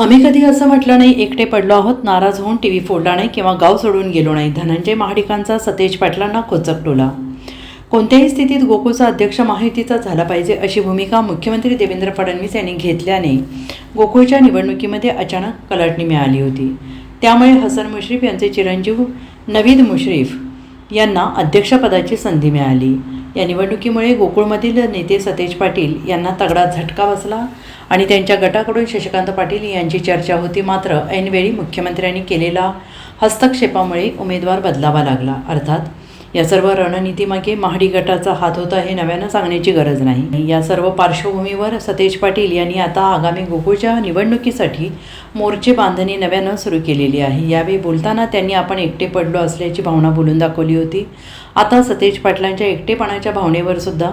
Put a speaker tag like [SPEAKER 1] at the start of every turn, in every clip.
[SPEAKER 1] आम्ही कधी असं म्हटलं नाही एकटे पडलो आहोत नाराज होऊन टी व्ही फोडला नाही किंवा गाव सोडून गेलो नाही. धनंजय महाडिकांचा सतेज पाटलांना खोचकटोला कोणत्याही स्थितीत गोकुळचा अध्यक्ष महायुतीचा झाला पाहिजे अशी भूमिका मुख्यमंत्री देवेंद्र फडणवीस यांनी घेतल्याने गोकुळच्या निवडणुकीमध्ये अचानक कलाटणी मिळाली होती. त्यामुळे हसन मुश्रीफ यांचे चिरंजीव नवीद मुश्रीफ यांना अध्यक्षपदाची संधी मिळाली. या निवडणुकीमुळे गोकुळमधील नेते सतेज पाटील यांना तगडा झटका बसला आणि त्यांच्या गटाकडून शशिकांत पाटील यांची चर्चा होती मात्र ऐनवेळी मुख्यमंत्र्यांनी केलेला हस्तक्षेपामुळे उमेदवार बदलावा लागला. अर्थात या सर्व रणनीतीमागे महाडी गटाचा हात होता हे नव्यानं सांगण्याची गरज नाही. या सर्व पार्श्वभूमीवर सतेज पाटील यांनी आता आगामी गोकुळच्या निवडणुकीसाठी मोर्चे बांधणी नव्यानं सुरू केलेली आहे. यावेळी बोलताना त्यांनी आपण एकटे पडलो असल्याची भावना बोलून दाखवली होती. आता सतेज पाटलांच्या एकटेपणाच्या भावनेवर सुद्धा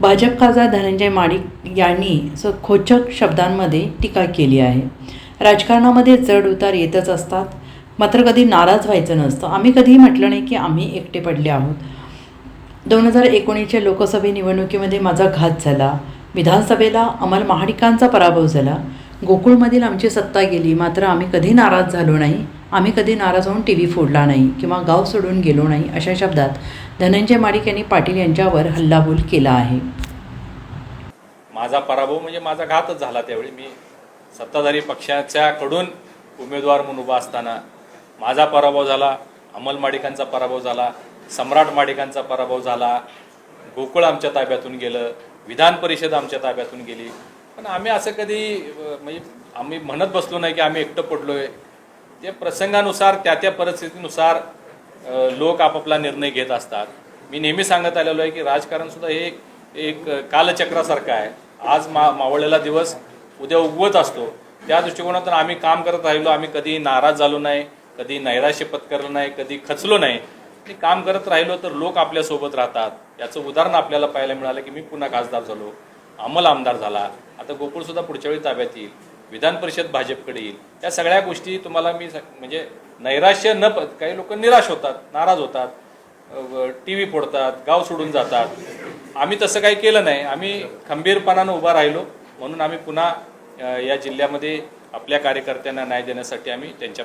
[SPEAKER 1] भाजप खासदार धनंजय माडिक यांनी स खोचक शब्दांमध्ये टीका केली आहे. राजकारणामध्ये चढ उतार येतच असतात. मात्र कधी नाराज व्हायचं नसतं. आम्ही कधीही म्हटलं नाही की आम्ही एकटे पडले आहोत. दोन हजार एकोणीसच्या लोकसभे निवडणुकीमध्ये माझा घात झाला. विधानसभेला अमल महाडिकांचा पराभव झाला. गोकुळमधील आमची सत्ता गेली. मात्र आम्ही कधी नाराज झालो नाही. आम्ही कधी नाराज होऊन टी व्ही फोडला नाही किंवा गाव सोडून गेलो नाही अशा शब्दात धनंजय माडिक यांनी पाटील यांच्यावर हल्लाबोल केला आहे.
[SPEAKER 2] माझा पराभव म्हणजे माझा घातच झाला त्यावेळी. मी सत्ताधारी पक्षाच्याकडून उमेदवार म्हणून उभा असताना माझा पराभव झाला अमल माडिकांचा पराभव झाला सम्राट माडिकांचा पराभव झाला गोकुळ आमच्या ताब्यातून गेलं विधान परिषद आमच्या ताब्यातून गेली. पण आम्ही असं कधी म्हणजे आम्ही म्हणत बसलो नाही की आम्ही एकटं पडलोय. ते प्रसंगानुसार त्या त्या परिस्थितीनुसार लोक आपापला निर्णय घेत असतात. मी नेहमी सांगत आलेलो आहे की राजकारण सुद्धा हे एक एक कालचक्रासारखं आहे. आज मा मावळलेला दिवस उद्या उगवत असतो. त्या दृष्टिकोनातून आम्ही काम करत राहिलो आम्ही कधी नाराज झालो नाही. कधी नैराश्य पत्करलं नाही कधी खचलो नाही. ते काम करत राहिलो तर लोक आपल्यासोबत राहतात. याचं उदाहरण आपल्याला पाहायला मिळालं की मी पुन्हा खासदार झालो. अंमल आमदार झाला. आता गोकुळसुद्धा पुढच्या वेळी ताब्यात येईल. विधान परिषद भाजपकडे येईल. या सगळ्या गोष्टी तुम्हाला मी स- म्हणजे नैराश्य न प- काही लोक निराश होतात नाराज होतात. टी व्ही फोडतात गाव सोडून जातात. आम्ही तसं काही केलं नाही. आम्ही खंबीरपणानं उभा राहिलो. म्हणून आम्ही पुन्हा या जिल्ह्यामध्ये आपल्या कार्यकर्त्यांना न्याय देण्यासाठी आम्ही त्यांच्या